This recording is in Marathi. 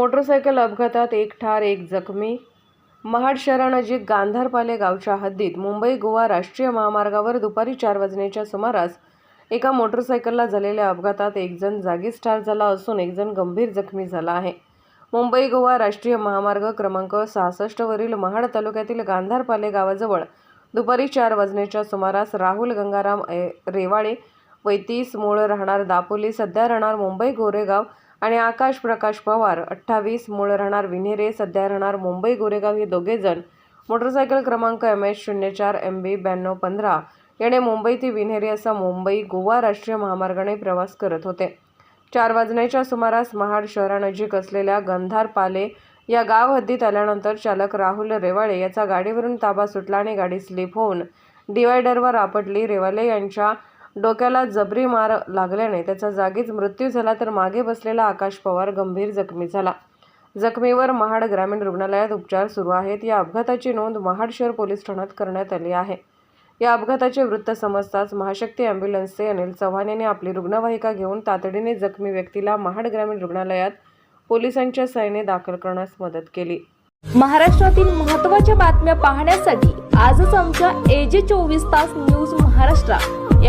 मोटरसायकल अपघातात एक ठार एक जखमी. महाड शहरानजीक गांधारपाले गावच्या हद्दीत मुंबई गोवा राष्ट्रीय महामार्गावर दुपारी चार वाजण्याच्या सुमारास एका मोटरसायकलला झालेल्या अपघातात एकजण जागीच ठार झाला असून एकजण गंभीर जखमी झाला आहे. मुंबई गोवा राष्ट्रीय महामार्ग क्रमांक सहासष्टवरील महाड तालुक्यातील गांधारपाले गावाजवळ दुपारी चार वाजण्याच्या सुमारास राहुल गंगाराम ए- रेवाळे वैतीस मूळ राहणार दापोली सध्या राहणार मुंबई गोरेगाव आणि आकाश प्रकाश पवार अठ्ठावीस मूळ राहणार विन्हेरे सध्या राहणार मुंबई गोरेगाव हे दोघेजण मोटरसायकल क्रमांक एम एच शून्य चार एम बी ब्याण्णव पंधरा याने मुंबई ते विन्हेरे असा मुंबई गोवा राष्ट्रीय महामार्गाने प्रवास करत होते. चार वाजण्याच्या सुमारास महाड शहरानजीक असलेल्या गंधार पाले या गाव हद्दीत आल्यानंतर चालक राहुल रेवाळे याचा गाडीवरून ताबा सुटला आणि गाडी स्लिप होऊन डिवायडरवर आपटली. रेवाले यांच्या डोक्याला जबरी मार लागल्याने त्याचा जागीच मृत्यू झाला तर मागे बसलेला आकाश पवार गंभीर जखमी झाला. जखमीवर महाड ग्रामीण रुग्णालयात उपचार सुरू आहेत. या अपघाताची नोंद महाड शहर पोलीस ठाण्यात करण्यात आली आहे. या अपघाताचे वृत्त समजताच महाशक्ती अँब्युलन्सचे अनिल चव्हाण यांनी आपली रुग्णवाहिका घेऊन तातडीने जखमी व्यक्तीला महाड ग्रामीण रुग्णालयात पोलिसांच्या सहाय्याने दाखल करण्यास मदत केली. महाराष्ट्रातील महत्त्वाच्या बातम्या पाहण्यासाठी आजच आमच्या एजे चोवीस तास न्यूज महाराष्ट्र.